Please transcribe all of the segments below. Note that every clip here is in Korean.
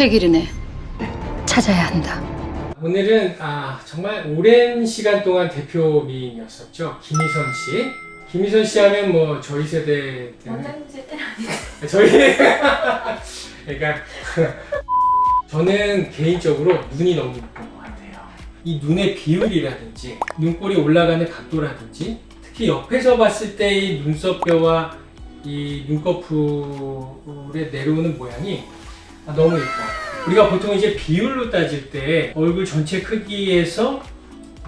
최기른의 찾아야 한다. 오늘은 아, 정말 오랜 시간 동안 대표 미인이었었죠. 김희선 씨. 김희선 씨 하면 뭐 저희 세대 때는 원장님? 저희 그러니까 저는 개인적으로 눈이 너무 예쁜 것 같아요. 이 눈의 비율이라든지 눈꼬리 올라가는 각도라든지 특히 옆에서 봤을 때의 눈썹뼈와 이 눈꺼풀에 내려오는 모양이 아, 너무 예뻐요. 우리가 보통 이제 비율로 따질 때 얼굴 전체 크기에서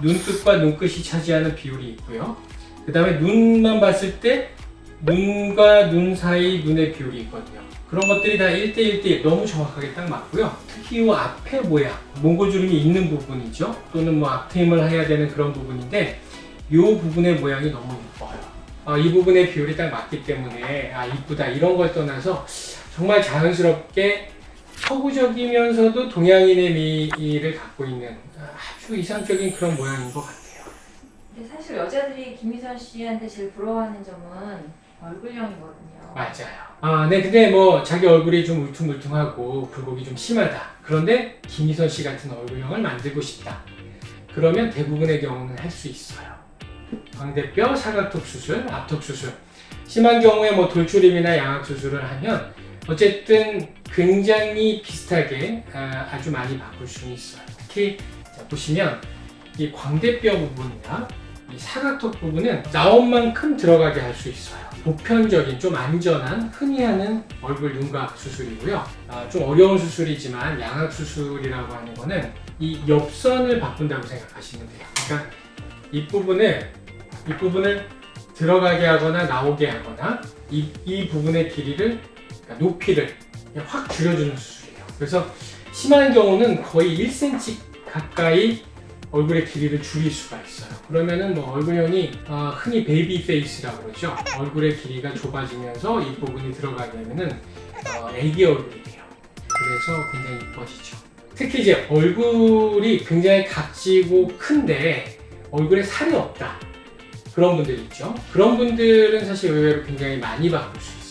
눈끝과 눈끝이 차지하는 비율이 있고요. 그 다음에 눈만 봤을 때 눈과 눈 사이 눈의 비율이 있거든요. 그런 것들이 다 1대1대1 너무 정확하게 딱 맞고요. 특히 이 앞에 모양, 몽고주름이 있는 부분이죠. 또는 뭐 앞트임을 해야 되는 그런 부분인데 이 부분의 모양이 너무 예뻐요. 아, 이 부분의 비율이 딱 맞기 때문에 아 이쁘다 이런 걸 떠나서 정말 자연스럽게 서구적이면서도 동양인의 미를 갖고 있는 아주 이상적인 그런 모양인 것 같아요. 근데 사실 여자들이 김희선 씨한테 제일 부러워하는 점은 얼굴형이거든요. 맞아요. 아, 네, 근데 뭐 자기 얼굴이 좀 울퉁불퉁하고 굴곡이 좀 심하다. 그런데 김희선 씨 같은 얼굴형을 만들고 싶다. 그러면 대부분의 경우는 할 수 있어요. 광대뼈, 사각턱 수술, 앞턱 수술. 심한 경우에 뭐 돌출임이나 양악 수술을 하면 어쨌든 굉장히 비슷하게 아, 아주 많이 바꿀 수는 있어요. 특히 자, 보시면 이 광대뼈 부분이나 이 사각턱 부분은 나온 만큼 들어가게 할 수 있어요. 보편적인 좀 안전한 흔히 하는 얼굴 윤곽 수술이고요. 아, 좀 어려운 수술이지만 양악 수술이라고 하는 거는 이 옆선을 바꾼다고 생각하시면 돼요. 그러니까 이 부분을 이 부분을 들어가게 하거나 나오게 하거나 이, 이 부분의 길이를 그러니까 높이를 그냥 확 줄여주는 수술이에요. 그래서 심한 경우는 거의 1cm 가까이 얼굴의 길이를 줄일 수가 있어요. 그러면은 뭐 얼굴형이 어, 흔히 베이비 페이스라고 그러죠. 얼굴의 길이가 좁아지면서 이 부분이 들어가게 되면은 어, 애기 얼굴이 돼요. 그래서 굉장히 이뻐지죠. 특히 이제 얼굴이 굉장히 각지고 큰데 얼굴에 살이 없다. 그런 분들 있죠. 그런 분들은 사실 의외로 굉장히 많이 바꿀 수 있어요.